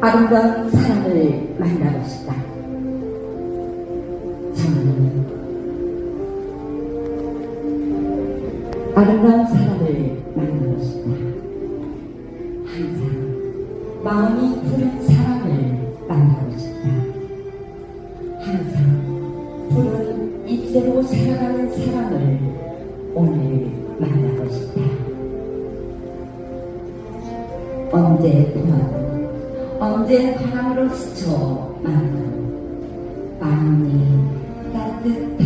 아름다운 사람을 만나고 싶다. 저는 아름다운 사람을 만나고 싶다. 항상 마음이 푸른 사람을 만나고 싶다. 항상 푸른 잎새로 살아가는 사람을 오늘 만나고 싶다. 언제 보아도 언제 바람으로 스쳐 만나도 마음이 따뜻한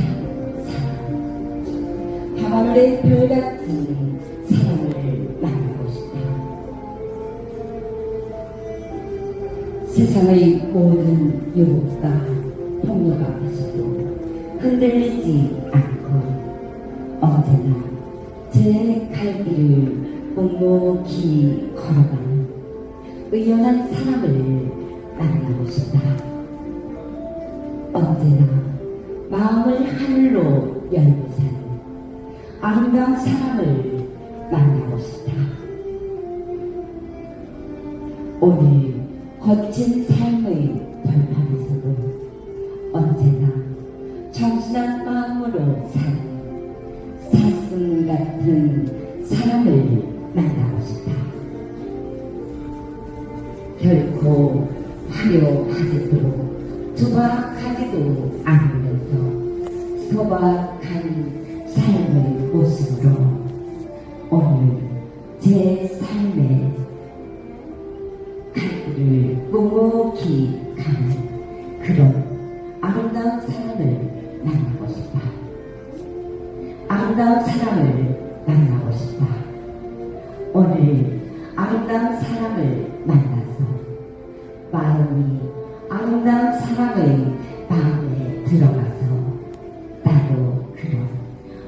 사람 밤하늘의 별 같은 사람을 만나고 싶다. 세상의 모든 유혹과 폭력 앞에서도 흔들리지 않고 언제나 제 갈 길을 묵묵히 걸어가는 의연한 사람을 만나고 싶다. 언제나 마음을 하늘로 열고 사는 아름다운 사람을 만나고 싶다. 오늘 거친 삶의 벌판에서도 언제나 정신한 마음으로 사는 사슴 같은 사람을 만나고 싶다. 결코 화려하지도 투박하지도 않으면서 소박한 삶의 모습으로 오늘 제 삶의 갈 길을 묵묵히 가는 그런 아름다운 사람을 만나고 싶다. 아름다운 사람을 만나고 싶다. 오늘 아름다운 사람 아름다운 사람의 마음에 들어가서 나도 그런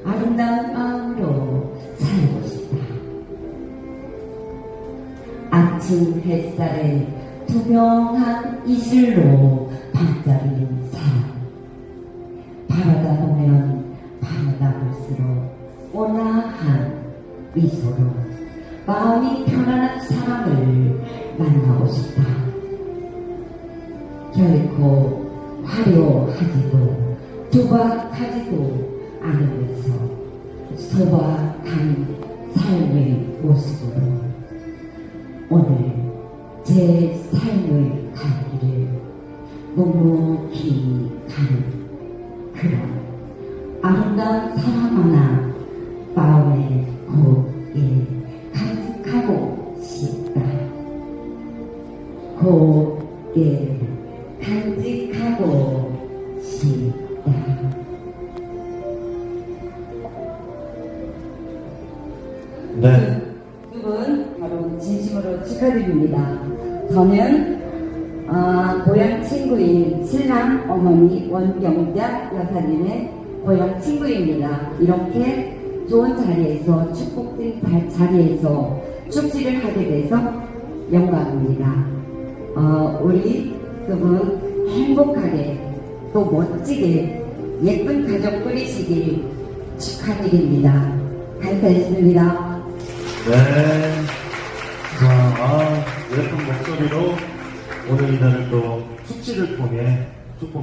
아름다운 마음으로 살고 싶다. 아침 햇살에 투명한 이슬로 반짝이는 사람. 바라다 보면 바라다 볼수록 온화한 미소로 마음이 편안한 사람을 만나고 싶다. 결코 화려하지도 두박하지도 않으면서 소박한 삶의 모습으로 오늘 제갈 길을 묵묵히 가는 그런 아름다운 사람 하나 마음의 곳에 간직하고 싶다. 곳에 네. 두분 여러분 진심으로 축하드립니다. 저는 어, 고향 친구인 신랑 어머니 원경자 여사님의 고향 친구입니다. 이렇게 좋은 자리에서 축복된 자- 자리에서 축지를 하게 돼서 영광입니다. 어, 우리 두분 행복하게 또 멋지게 예쁜 가족 꾸리시길 축하드립니다. 감사했습니다. 네. 자, 아, 예쁜 목소리로 오늘 이 날을 또 숙지를 통해